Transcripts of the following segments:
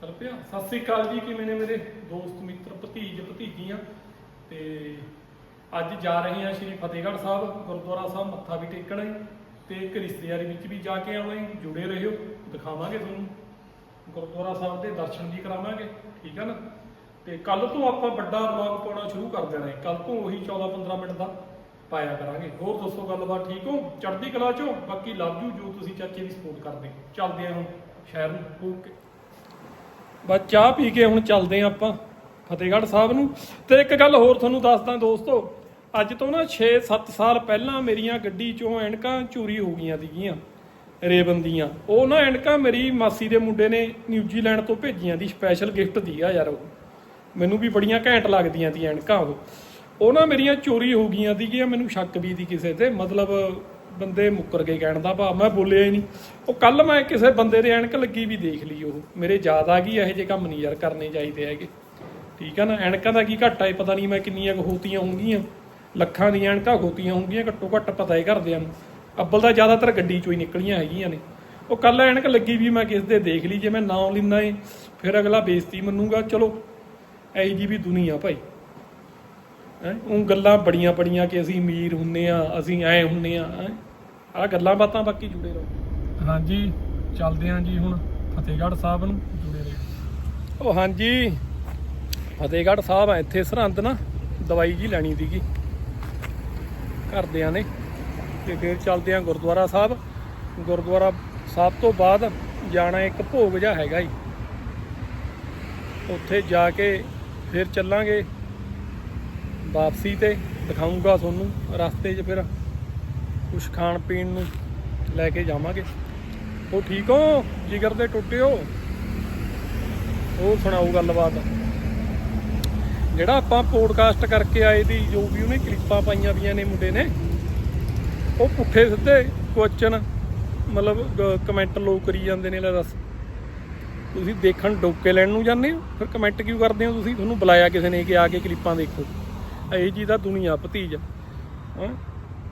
ਚੱਲ ਪਿਆ ਸਤਿ ਸ੍ਰੀ ਅਕਾਲ ਜੀ, ਕਿਵੇਂ ਨੇ ਮੇਰੇ ਦੋਸਤ, ਮਿੱਤਰ, ਭਤੀਜ, ਭਤੀਜੀਆਂ? ਤੇ ਅੱਜ ਜਾ ਰਹੇ ਹਾਂ ਸ਼੍ਰੀ ਫਤਿਹਗੜ੍ਹ ਸਾਹਿਬ, ਗੁਰਦੁਆਰਾ ਸਾਹਿਬ, ਮੱਥਾ ਵੀ ਟੇਕਣਾ। ਹੈ ਤੇ ਇੱਕ ਰਿਸ਼ਤੇਦਾਰੀ ਵਿੱਚ ਵੀ ਜਾ ਕੇ ਆਉਣਾ ਹੈ। ਜੁੜੇ ਰਹਿਓ ਦਿਖਾਵਾਂਗੇ ਤੁਹਾਨੂੰ। ਗੁਰਦੁਆਰਾ ਸਾਹਿਬ ਦੇ ਦਰਸ਼ਨ ਵੀ ਕਰਾਵਾਂਗੇ, ਠੀਕ ਹੈ ਨਾ? ਤੇ ਕੱਲ ਤੋਂ ਆਪਾਂ ਵੱਡਾ ਵਲੌਗ ਪਾਉਣਾ ਸ਼ੁਰੂ ਕਰ ਦੇਣਾ ਹੈ। ਕੱਲ ਤੋਂ ਉਹੀ 14 15 ਮਿੰਟ ਦਾ ਪਾਇਆ ਕਰਾਂਗੇ। ਹੋਰ ਦੱਸੋ ਗੱਲਬਾਤ, ਠੀਕ ਹੋ? ਚੜ੍ਹਦੀ ਕਲਾ ਚੋਂ ਬਾਕੀ ਲਵ ਯੂ ਜੋ ਤੁਸੀਂ ਚਾਚੇ ਦੀ ਸਪੋਰਟ ਕਰਦੇ। ਚੱਲਦੇ ਹਾਂ ਹੁਣ ਸ਼ਹਿਰ ਨੂੰ। ਓਕੇ ਬਸ ਚਾਹ ਪੀ ਕੇ ਹੁਣ ਚੱਲਦੇ ਹਾਂ ਆਪਾਂ ਫਤਿਹਗੜ੍ਹ ਸਾਹਿਬ ਨੂੰ। ਤੇ ਇੱਕ ਗੱਲ ਹੋਰ ਤੁਹਾਨੂੰ ਦੱਸਦਾ ਦੋਸਤੋ, ਅੱਜ ਤੋਂ ਨਾ 6-7 ਸਾਲ ਪਹਿਲਾਂ ਮੇਰੀਆਂ ਗੱਡੀ ਚੋਂ ਐਨਕਾਂ ਚੋਰੀ ਹੋ ਗਈਆਂ ਸੀਗੀਆਂ ਰੇਬਨ ਦੀਆਂ। ਉਹ ਨਾ ਐਨਕਾਂ ਮੇਰੀ ਮਾਸੀ ਦੇ ਮੁੰਡੇ ਨੇ ਨਿਊਜ਼ੀਲੈਂਡ ਤੋਂ ਭੇਜੀਆਂ ਦੀ ਸਪੈਸ਼ਲ ਗਿਫਟ ਦੀਆ ਯਾਰ ਉਹ। ਮੈਨੂੰ ਵੀ ਬੜੀਆਂ ਘੈਂਟ ਲੱਗਦੀਆਂ ਤੀ ਐਨਕਾਂ ਉਹ। ਉਹ ਨਾ ਮੇਰੀਆਂ ਚੋਰੀ ਹੋ ਗਈਆਂ ਸੀਗੀਆਂ, ਮੈਨੂੰ ਸ਼ੱਕ ਵੀ ਦੀ ਕਿਸੇ ਤੇ। ਮਤਲਬ ਬੰਦੇ ਮੁੱਕਰ ਗਏ ਕਹਿਣ ਦਾ ਭਾਵ, ਮੈਂ ਬੋਲਿਆ ਹੀ ਨਹੀਂ। ਉਹ ਕੱਲ ਮੈਂ ਕਿਸੇ ਬੰਦੇ ਦੇ ਐਨਕ ਲੱਗੀ ਵੀ ਦੇਖ ਲਈ ਉਹ। ਮੇਰੇ ਜ਼ਿਆਦਾ ਕੀ ਇਹੋ ਜਿਹੇ ਕੰਮ ਨਹੀਂ ਯਾਰ ਕਰਨੇ ਚਾਹੀਦੇ ਹੈਗੇ। ਠੀਕ ਆ ਨਾ, ਐਨਕਾਂ ਦਾ ਕੀ ਘਾਟਾ ਹੈ ਪਤਾ ਨਹੀਂ ਮੈਂ ਕਿੰਨੀਆਂ ਕੁ ਹੋਤੀਆਂ ਹੋਣਗੀਆਂ ਲੱਖਾਂ ਦੀਆਂ ਐਨਕਾਂ ਹੋਤੀਆਂ ਹੋਣਗੀਆਂ ਘੱਟੋ ਘੱਟ ਪਤਾ ਹੀ ਘਰਦਿਆਂ ਨੂੰ। ਅੱਬਲ ਤਾਂ ਜ਼ਿਆਦਾਤਰ ਗੱਡੀ ਚੋਂ ਹੀ ਨਿਕਲੀਆਂ ਹੈਗੀਆਂ ਨੇ। ਉਹ ਕੱਲ ਐਨਕ ਲੱਗੀ ਵੀ ਮੈਂ ਕਿਸ ਦੇ ਦੇਖ ਲਈ, ਜੇ ਮੈਂ ਨਾਂ ਲਿੰਨਾ ਏ, ਫਿਰ ਅਗਲਾ ਬੇਇੱਜ਼ਤੀ ਮੰਨੂਗਾ। ਚਲੋ ਐ ਜੀ ਵੀ ਦੁਨੀਆ ਭਾਈ। ਉਹ ਗੱਲਾਂ ਬੜੀਆਂ ਬੜੀਆਂ ਕਿ ਅਸੀਂ ਅਮੀਰ ਹੁੰਨੇ ਆ ਅਸੀਂ ਐ ਹੁੰਨੇ ਆ ਹੈਂ? ਆ ਗੱਲਾਂ ਬਾਤਾਂ ਬਾਕੀ ਜੁੜੇ ਰਹੋ। ਹਾਂਜੀ ਚੱਲਦੇ ਆਂ ਜੀ ਹੁਣ ਫਤਿਹਗੜ੍ਹ ਸਾਹਿਬ ਨੂੰ ਜੁੜੇ ਰਹੋ। ਉਹ ਹਾਂਜੀ ਫਤਿਹਗੜ੍ਹ ਸਾਹਿਬ ਆ ਇੱਥੇ ਸਰਹੰਦ ਨਾ ਦਵਾਈ ਜੀ ਲੈਣੀ ਸੀਗੀ। ਘਰਦਿਆਂ ਨੇ ਤੇ ਫਿਰ ਚੱਲਦੇ ਆਂ ਗੁਰਦੁਆਰਾ ਸਾਹਿਬ। ਗੁਰਦੁਆਰਾ ਸਾਹਿਬ ਤੋਂ ਬਾਅਦ ਜਾਣਾ ਇੱਕ ਭੋਗ ਜਿਹਾ ਹੈਗਾ ਜੀ ਉੱਥੇ ਜਾ ਕੇ ਫਿਰ ਚੱਲਾਂਗੇ। ਵਾਪਸੀ ਤੇ ਦਿਖਾਉਂਗਾ ਤੁਹਾਨੂੰ, ਰਸਤੇ 'ਚ ਫਿਰ ਕੁਝ ਖਾਣ ਪੀਣ ਨੂੰ ਲੈ ਕੇ ਜਾਵਾਂਗੇ। ਉਹ ਠੀਕ ਹੋ? ਜਿਗਰ ਦੇ ਟੁੱਟਿਓ ਉਹ ਸੁਣਾਓ ਗੱਲਬਾਤ। ਜਿਹੜਾ ਆਪਾਂ ਪੋਡਕਾਸਟ ਕਰਕੇ ਆਏ ਦੀ, ਜੋ ਵੀ ਉਹਨੇ ਕਲਿੱਪਾਂ ਪਾਈਆਂ ਵੀਆਂ ਨੇ ਮੁੰਡੇ ਨੇ, ਉਹ ਪੁੱਠੇ ਸਿੱਧੇ ਕੁਐਸਚਨ ਮਤਲਬ ਕਮੈਂਟ ਲੋਕ ਕਰੀ ਜਾਂਦੇ ਨੇ, ਲੈ ਦੱਸ। ਤੁਸੀਂ ਦੇਖਣ ਡੋਕੇ ਲੈਣ ਨੂੰ ਜਾਂਦੇ ਹੋ? ਫਿਰ ਕਮੈਂਟ ਕਿਉਂ ਕਰਦੇ ਹੋ ਤੁਸੀਂ? ਤੁਹਾਨੂੰ ਬੁਲਾਇਆ ਕਿਸੇ ਨੇ ਕਿ ਆ ਕੇ ਕਲਿੱਪਾਂ ਦੇਖੋ। ਇਹ ਜੀ ਦਾ ਦੁਨੀਆ ਭਤੀਜ ਹਾਂ?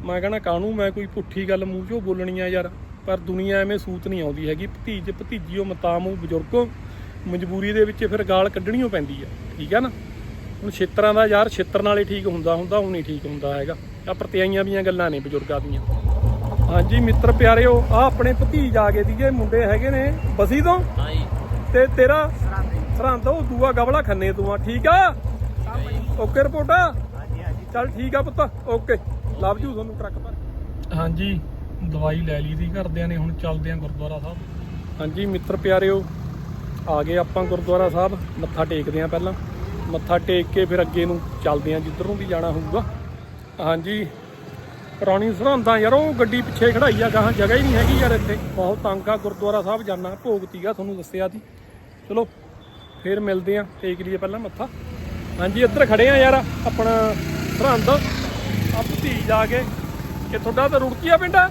ਮੈਂ ਕਹਣਾ ਕਾਹਨੂੰ ਮੈਂ ਕੋਈ ਪੁੱਠੀ ਗੱਲ ਮੂੰਹ ਚੋਂ ਬੋਲਣੀ ਆ ਯਾਰ। ਪਰ ਦੁਨੀਆ ਐਵੇਂ ਸੂਤ ਨਹੀਂ ਆਉਂਦੀ ਹੈਗੀ। ਭਤੀਜ ਭਤੀਜੀਓ ਮਤਾਮੂ ਬਜ਼ੁਰਗੋ ਮਜਬੂਰੀ ਦੇ ਵਿੱਚ ਫਿਰ ਗਾਲ ਕੱਢਣੀਓ ਪੈਂਦੀ ਆ। ਠੀਕ ਆ ਨਾ? ਹੁਣ ਛਿੱਤਰਾਂ ਦਾ ਯਾਰ ਛਿੱਤਰ ਨਾਲ ਹੀ ਠੀਕ ਹੁੰਦਾ ਹੁੰਦਾ ਹੁਣ ਨਹੀਂ ਠੀਕ ਹੁੰਦਾ ਹੈਗਾ। ਆ ਪ੍ਰਤਿਆਈਆਂ ਦੀਆਂ ਗੱਲਾਂ ਨੇ ਬਜ਼ੁਰਗਾਂ ਦੀਆਂ। ਹਾਂਜੀ ਮਿੱਤਰ ਪਿਆਰਿਓ ਆ ਆਪਣੇ ਭਤੀਜ ਆ ਗਏ ਸੀਗੇ ਮੁੰਡੇ ਹੈਗੇ ਨੇ ਬਸੀ ਤੋਂ। ਹਾਂਜੀ। ਤੇ ਤੇਰਾ ਸਰਹੰਦ। ਉਹ ਦੂਆ ਗਵਲਾ ਖੰਨੇ ਤੂੰ ਆ। ਠੀਕ ਆ? Okay report. ਚੱਲ ਠੀਕ ਆ ਪੁੱਤ ਓਕੇ। ਲਵ ਯੂ ਤੁਹਾਨੂੰ ਟਰੱਕ ਪਰ ਹਾਂਜੀ ਦਵਾਈ ਲੈ ਲਈ ਦੀ ਘਰਦਿਆਂ ਨੇ ਹੁਣ ਚੱਲਦੇ ਆ ਗੁਰਦੁਆਰਾ ਸਾਹਿਬ। ਹਾਂਜੀ ਮਿੱਤਰ ਪਿਆਰਿਓ ਆ ਗਏ ਆਪਾਂ ਗੁਰਦੁਆਰਾ ਸਾਹਿਬ। ਮੱਥਾ ਟੇਕਦੇ ਆ ਪਹਿਲਾਂ। ਮੱਥਾ ਟੇਕ ਕੇ ਫਿਰ ਅੱਗੇ ਨੂੰ ਚੱਲਦੇ ਆ ਜਿੱਧਰ ਨੂੰ ਵੀ ਜਾਣਾ ਹੋਊਗਾ। ਹਾਂਜੀ ਪੁਰਾਣੀ ਸਰਹੰਦਾਂ ਯਾਰ ਉਹ ਗੱਡੀ ਪਿੱਛੇ ਖੜਾਈ ਆ ਗਾਹਾਂ ਜਗ੍ਹਾ ਹੀ ਨਹੀਂ ਹੈਗੀ ਯਾਰ ਇੱਥੇ। ਬਹੁਤ ਤੰਗ ਆ ਗੁਰਦੁਆਰਾ ਸਾਹਿਬ ਜਾਣਾ ਭੋਗ ਤੀਗਾ ਤੁਹਾਨੂੰ ਦੱਸਿਆ ਸੀ। ਚਲੋ ਫੇਰ ਮਿਲਦੇ ਆ ਟੇਕ ਲਈਏ ਪਹਿਲਾਂ ਮੱਥਾ। ਹਾਂਜੀ ਇੱਧਰ ਖੜੇ ਆ ਯਾਰ ਆਪਣਾ ਸਰਹੰਦ ਆ ਭਤੀਜ ਆ ਕੇ ਕਿ ਤੁਹਾਡਾ ਤਾਂ ਰੁੜਕੀਆ ਪਿੰਡ ਆ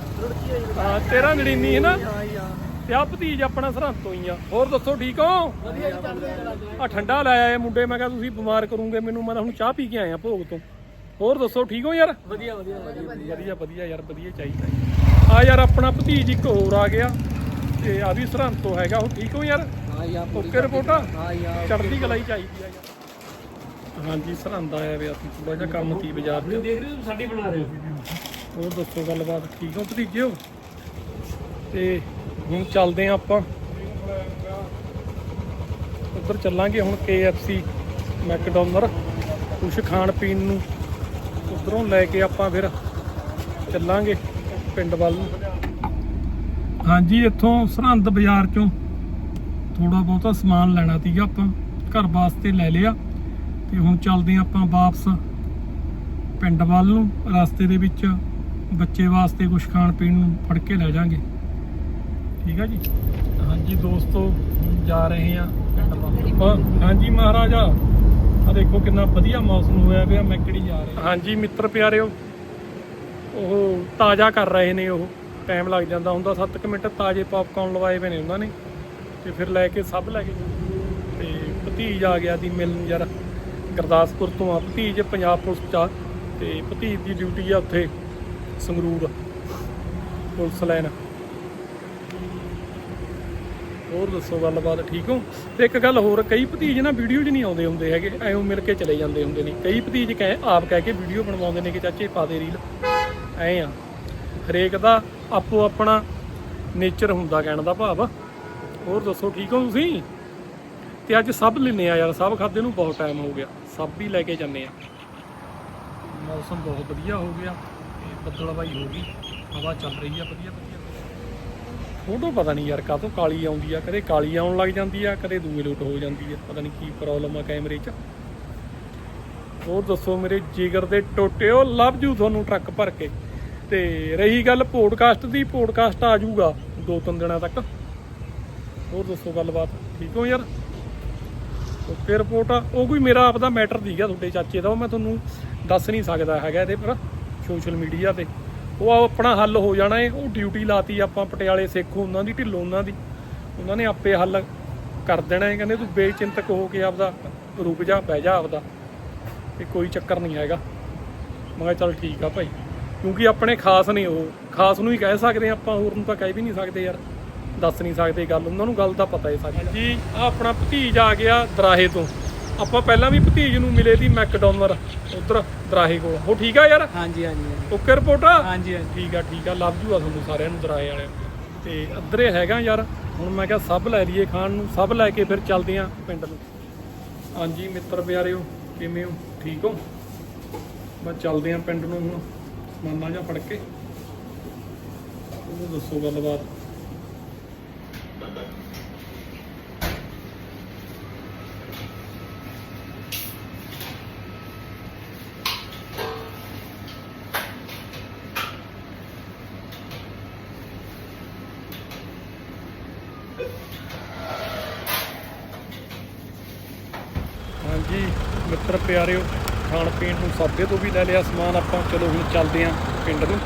ਹਾਂ ਤੇਰਾ ਨੜੀਨੀ ਹੈ ਨਾ? ਜੀ ਤੇ ਆ ਭਤੀਜ ਆਪਣਾ ਸਰਹੰਦ ਤੋਂ ਹੀ ਆ। ਹੋਰ ਦੱਸੋ ਠੀਕ ਹੋ? ਵਧੀਆ ਜੀ ਚੱਲਦੇ ਆ ਠੰਡਾ ਲਾਇਆ ਆਏ ਮੁੰਡੇ ਮੈਂ ਕਿਹਾ ਤੁਸੀਂ ਬਿਮਾਰ ਕਰੋਗੇ ਮੈਨੂੰ ਮੈਂ ਹੁਣ ਚਾਹ ਪੀ ਕੇ ਆਇਆ ਭੋਗ ਤੋਂ। ਹੋਰ ਦੱਸੋ ਠੀਕ ਹੋ ਯਾਰ? ਵਧੀਆ ਵਧੀਆ ਵਧੀਆ ਵਧੀਆ। ਵਧੀਆ ਯਾਰ ਵਧੀਆ ਚਾਹੀਦਾ। ਆ ਯਾਰ ਆਪਣਾ ਭਤੀਜ ਇੱਕ ਹੋਰ ਆ ਗਿਆ। ਤੇ ਆ ਵੀ ਸਰਹੰਦ ਤੋਂ ਹੈਗਾ ਉਹ ਠੀਕ ਹੋ ਯਾਰ? ਹਾਂ ਯਾ ਓਕੇ ਰਿਪੋਰਟਾ? ਹਾਂ ਯਾ ਚੜ੍ਹਦੀ ਕਲਾ ਹੀ ਚਾਹੀਦੀ ਆ ਯਾਰ। ਹਾਂਜੀ ਸਰਹੰਦ ਆਇਆ ਵੇ ਅਸੀਂ ਥੋੜਾ ਜਿਹਾ ਕੰਮ ਸੀ ਬਾਜ਼ਾਰ 'ਚ। ਦੇਖ ਰਹੇ ਹੋ ਸਾਡੀ ਬਣਾ ਰਹੇ ਹੋ। ਹੋਰ ਦੱਸੋ ਗੱਲਬਾਤ ਠੀਕ ਹੋ ਭਤੀਜਿਓ ਤੇ ਹੁਣ ਚੱਲਦੇ ਆ ਆਪਾਂ। ਉੱਧਰ ਚੱਲਾਂਗੇ ਹੁਣ KFC ਮੈਕਡੋਨਰ ਕੁਛ ਖਾਣ ਪੀਣ ਨੂੰ। ਉਧਰੋਂ ਲੈ ਕੇ ਆਪਾਂ ਫਿਰ ਚੱਲਾਂਗੇ ਪਿੰਡ ਵੱਲ। ਨੂੰ ਹਾਂਜੀ ਇੱਥੋਂ ਸਰਹੰਦ ਬਾਜ਼ਾਰ ਚੋਂ ਥੋੜਾ ਬਹੁਤਾ ਸਮਾਨ ਲੈਣਾ ਸੀਗਾ ਆਪਾਂ। ਘਰ ਵਾਸਤੇ ਲੈ ਲਿਆ। ਤੇ ਹੁਣ ਚੱਲਦੇ ਹਾਂ ਆਪਾਂ ਵਾਪਸ ਪਿੰਡ ਵੱਲ ਨੂੰ, ਰਸਤੇ ਦੇ ਵਿੱਚ ਬੱਚੇ ਵਾਸਤੇ ਕੁਝ ਖਾਣ ਪੀਣ ਨੂੰ ਫੜ ਕੇ ਲੈ ਜਾਾਂਗੇ। ਠੀਕ ਆ ਜੀ? ਹਾਂਜੀ ਦੋਸਤੋ ਜਾ ਰਹੇ ਆ ਪਿੰਡ ਵੱਲ। ਹਾਂਜੀ ਮਹਾਰਾਜਾ ਆ ਦੇਖੋ ਕਿੰਨਾ ਵਧੀਆ ਮੌਸਮ ਹੋਇਆ ਪਿਆ ਮੈਕੜੀ ਜਾ ਰਹੇ। ਹਾਂਜੀ ਮਿੱਤਰ ਪਿਆਰਿਓ, ਉਹ ਤਾਜ਼ਾ ਕਰ ਰਹੇ ਨੇ ਉਹ, ਟਾਈਮ ਲੱਗ ਜਾਂਦਾ ਹੁੰਦਾ। 7 ਮਿੰਟ ਤਾਜ਼ੇ ਪਾਪਕਾਰਨ ਲਵਾਏ ਪਏ ਨੇ ਉਹਨਾਂ ਨੇ, ਤੇ ਫਿਰ ਲੈ ਕੇ ਸਭ ਲੈ ਕੇ ਤੇ ਭਤੀਜ ਆ ਗਿਆ ਦੀ ਮਿਲਣ ਯਾਰ ਗੁਰਦਾਸਪੁਰ ਤੋਂ ਆ, ਭਤੀਜ ਪੰਜਾਬ ਪੁਲਿਸ ਚ ਆ ਤੇ ਭਤੀਜ ਦੀ ਡਿਊਟੀ ਆ ਉੱਥੇ ਸੰਗਰੂਰ ਪੁਲਿਸ ਲਾਈਨ। ਹੋਰ ਦੱਸੋ ਗੱਲਬਾਤ, ਠੀਕ ਹੋ? ਤੇ ਇੱਕ ਗੱਲ ਹੋਰ, ਕਈ ਭਤੀਜ ਨਾ ਵੀਡੀਓ 'ਚ ਨਹੀਂ ਆਉਂਦੇ ਹੁੰਦੇ ਹੈਗੇ, ਐਵੇਂ ਮਿਲ ਕੇ ਚਲੇ ਜਾਂਦੇ ਹੁੰਦੇ ਨੇ। ਕਈ ਭਤੀਜ ਕਹਿ, ਆਪ ਕਹਿ ਕੇ ਵੀਡੀਓ ਬਣਵਾਉਂਦੇ ਨੇ ਕਿ ਚਾਚੇ ਪਾ ਦੇ ਰੀਲ ਐ ਆ, ਹਰੇਕ ਦਾ ਆਪੋ ਆਪਣਾ ਨੇਚਰ ਹੁੰਦਾ ਕਹਿਣ ਦਾ ਭਾਵ। ਹੋਰ ਦੱਸੋ, ਠੀਕ ਹੋ ਤੁਸੀਂ? ਤੇ ਅੱਜ ਸਭ ਲੈਨੇ ਆ ਯਾਰ, ਸਭ ਖਾਦੇ ਨੂੰ ਬਹੁਤ ਟਾਈਮ ਹੋ ਗਿਆ। ਸਭ ਵੀ ਲੈ ਕੇ ਜਾਂਦੇ ਆ। ਮੌਸਮ ਬਹੁਤ ਵਧੀਆ ਹੋ ਗਿਆ ਤੇ ਬੱਦਲਵਾਈ ਹੋ ਗਈ ਹਵਾ ਚੱਲ ਰਹੀ ਆ ਵਧੀਆ ਵਧੀਆ। ਫੋਟੋ ਪਤਾ ਨਹੀਂ ਯਾਰ ਕਾਹਤੋਂ ਕਾਲੀ ਆਉਂਦੀ ਆ ਕਦੇ ਕਾਲੀ ਆਉਣ ਲੱਗ ਜਾਂਦੀ ਆ ਕਦੇ ਦੂਏ ਲੋਟ ਹੋ ਜਾਂਦੀ ਆ ਪਤਾ ਨਹੀਂ ਕੀ ਪ੍ਰੋਬਲਮ ਆ ਕੈਮਰੇ 'ਚ। ਹੋਰ ਦੱਸੋ ਮੇਰੇ ਜਿਗਰ ਦੇ ਟੋਟਿਓ ਲੱਭ ਜੂ ਤੁਹਾਨੂੰ ਟਰੱਕ ਭਰ ਕੇ। ਤੇ ਰਹੀ ਗੱਲ ਪੋਡਕਾਸਟ ਦੀ ਪੋਡਕਾਸਟ ਆ ਜਾਊਗਾ ਦੋ ਤਿੰਨ ਦਿਨਾਂ ਤੱਕ। ਹੋਰ ਦੱਸੋ ਗੱਲਬਾਤ ਠੀਕ ਹੋ ਯਾਰ? ਓਕੇ ਰਿਪੋਰਟ ਆ, ਉਹ ਕੋਈ ਮੇਰਾ ਆਪਦਾ ਮੈਟਰ ਦੀਗਾ ਤੁਹਾਡੇ ਚਾਚੇ ਦਾ, ਉਹ ਮੈਂ ਤੁਹਾਨੂੰ ਦੱਸ ਨਹੀਂ ਸਕਦਾ ਹੈਗਾ ਇਹਦੇ ਪਰ, ਸੋਸ਼ਲ ਮੀਡੀਆ ਤੇ। ਉਹ ਆਪਣਾ ਹੱਲ ਹੋ ਜਾਣਾ ਏ, ਉਹ ਡਿਊਟੀ ਲਾਤੀ ਆਪਾਂ ਪਟਿਆਲੇ ਸਿੱਖ, ਉਹਨਾਂ ਦੀ ਢਿੱਲੋਂ ਉਹਨਾਂ ਦੀ। ਉਹਨਾਂ ਨੇ ਆਪੇ ਹੱਲ ਕਰ ਦੇਣਾ ਏ, ਕਹਿੰਦੇ ਤੂੰ ਬੇਚਿੰਤਕ ਹੋ ਕੇ ਆਪਦਾ ਰੁਕ ਜਾ, ਬਹਿ ਜਾ ਆਪਦਾ। ਤੇ ਕੋਈ ਚੱਕਰ ਨਹੀਂ ਹੈਗਾ। ਮੈਂ ਕਿਹਾ ਚੱਲ ਠੀਕ ਆ ਭਾਈ, ਕਿਉਂਕਿ ਆਪਣੇ ਖਾਸ ਨੇ ਉਹ, ਖਾਸ ਨੂੰ ਹੀ ਕਹਿ ਸਕਦੇ ਆ ਆਪਾਂ, ਹੋਰ ਨੂੰ ਤਾਂ ਕਹਿ ਵੀ ਨਹੀਂ ਸਕਦੇ ਯਾਰ। ਦੱਸ ਨਹੀਂ ਸਕਦੇ ਗੱਲ ਉਹਨਾਂ ਨੂੰ ਗੱਲ ਦਾ ਪਤਾ ਹੈ ਸਾਰੀ। ਜੀ ਆ ਆਪਣਾ ਭਤੀਜ ਆ ਗਿਆ ਦਰਾਹੇ ਤੋਂ। ਆਪਾਂ ਪਹਿਲਾਂ ਵੀ ਭਤੀਜ ਨੂੰ ਮਿਲੇ ਸੀ ਮੈਕਡੋਨਰ ਉਧਰ ਦਰਾਹੇ ਕੋਲ। ਉਹ ਠੀਕ ਆ ਯਾਰ? ਹਾਂਜੀ ਹਾਂਜੀ ਓਕੇ ਰਿਪੋਰਟ ਆ? ਹਾਂਜੀ ਹਾਂਜੀ। ਠੀਕ ਆ ਠੀਕ ਆ ਲੱਭ ਜੂਗਾ ਤੁਹਾਨੂੰ ਸਾਰਿਆਂ ਨੂੰ ਦਰਾਏ ਵਾਲਿਆਂ ਨੂੰ। ਤੇ ਅੱਧਰੇ ਹੈਗਾ ਯਾਰ ਹੁਣ ਮੈਂ ਕਿਹਾ ਸਭ ਲੈ ਲਈਏ ਖਾਣ ਨੂੰ ਸਭ ਲੈ ਕੇ ਫਿਰ ਚੱਲਦੇ ਆਂ ਪਿੰਡ ਨੂੰ। ਹਾਂਜੀ ਮਿੱਤਰ ਪਿਆਰਿਓ ਕਿਵੇਂ ਹੋ? ਠੀਕ ਹੋ? ਮੈਂ ਚੱਲਦੇ ਆਂ ਪਿੰਡ ਨੂੰ ਹੁਣ। ਸਮਾਨਾ ਜਾਂ ਫੜ ਕੇ। ਉਹ ਦੱਸੋ ਗੱਲਬਾਤ। ਹਾਂਜੀ, ਮਿੱਤਰ ਪਿਆਰਿਓ, ਖਾਣ ਪੀਣ ਨੂੰ ਸਾਦੇ ਤੋਂ ਵੀ ਲੈ ਲਿਆ ਸਮਾਨ ਆਪਾਂ। ਚਲੋ ਹੁਣ ਚੱਲਦੇ ਆਂ ਪਿੰਡ ਨੂੰ।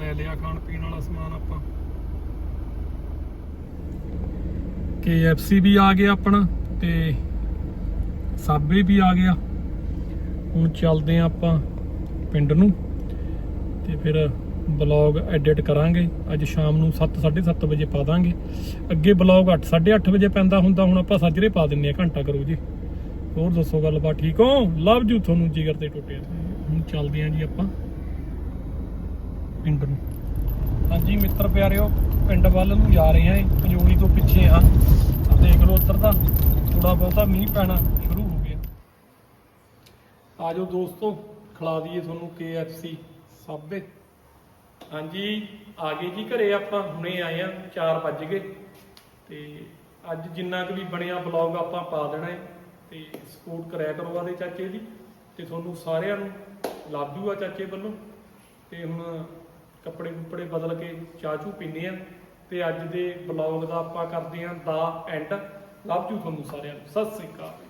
ਲੈ ਲਿਆ ਖਾਣ ਪੀਣ ਵਾਲਾ ਸਮਾਨ ਆਪਾਂ। KFC ਵੀ ਆ ਗਿਆ ਆਪਣਾ ਤੇ ਸਾਬੇ ਵੀ ਆ ਗਿਆ। ਹੁਣ ਚੱਲਦੇ ਆਂ ਆਪਾਂ ਪਿੰਡ ਨੂੰ। ਤੇ ਫਿਰ ਬਲੌਗ ਐਡਿਟ ਕਰਾਂਗੇ। ਅੱਜ ਸ਼ਾਮ ਨੂੰ 7:30 ਵਜੇ ਪਾ ਦਾਂਗੇ। ਅੱਗੇ ਬਲੌਗ 8 8:30 ਵਜੇ ਪੈਂਦਾ ਹੁੰਦਾ, ਹੁਣ ਆਪਾਂ ਸਾਜਰੇ ਪਾ ਦਿੰਨੇ ਆ, ਘੰਟਾ ਕਰੋ ਜੀ। ਹੋਰ ਦੱਸੋ ਗੱਲਬਾਤ, ਠੀਕ ਹੋ? ਲਵ ਜੂ ਤੁਹਾਨੂੰ, ਜਿਗਰ ਤੇ ਟੁੱਟਿਆ ਹੁਣ ਚੱਲਦੇ ਆਂ ਜੀ ਆਪਾਂ ਪਿੰਡ ਨੂੰ। ਹਾਂਜੀ, ਮਿੱਤਰ ਪਿਆਰਿਓ, ਪਿੰਡ ਵੱਲ ਨੂੰ ਜਾ ਰਹੇ ਆਂ, ਪੰਜੋਲੀ ਤੋਂ ਪਿੱਛੇ ਹਾਂ ਆ ਦੇਖ ਲਓ ਉੱਧਰ ਦਾ ਥੋੜਾ ਬਹੁਤਾ ਮੀਂਹ ਪੈਣਾ ਸ਼ੁਰੂ ਹੋ ਗਿਆ। ਆਜੋ ਦੋਸਤੋ, ਖਿਲਾ ਦਈਏ ਤੁਹਾਨੂੰ KFC ਸਾਬੇ। ਹਾਂਜੀ, ਆ ਗਏ ਜੀ ਘਰੇ ਆਪਾਂ, ਹੁਣੇ ਆਏ ਆ 4 ਵੱਜ ਗਏ। ਤੇ ਅੱਜ ਜਿੰਨਾ ਕੁ ਵੀ ਬਣਿਆ ਬਲੌਗ ਆਪਾਂ ਪਾ ਦੇਣਾ ਹੈ, ਤੇ ਸਪੋਰਟ ਕਰਿਆ ਕਰੋ ਆਦੇ ਚਾਚੇ ਦੀ, ਤੇ ਤੁਹਾਨੂੰ ਸਾਰਿਆਂ ਨੂੰ ਲੱਭ ਜੂਗਾ ਚਾਚੇ ਵੱਲੋਂ। ਤੇ ਹੁਣ ਕੱਪੜੇ ਕੁੱਪੜੇ ਬਦਲ ਕੇ ਚਾਹ ਚੂ ਪੀਨੇ ਆ ਤੇ ਅੱਜ ਦੇ ਬਲੌਗ ਦਾ ਆਪਾਂ ਕਰਦੇ ਆ ਦਾ ਐਂਡ ਲਵ ਜੂ ਤੁਹਾਨੂੰ ਸਾਰਿਆਂ ਨੂੰ। ਸਤਿ ਸ੍ਰੀ ਅਕਾਲ।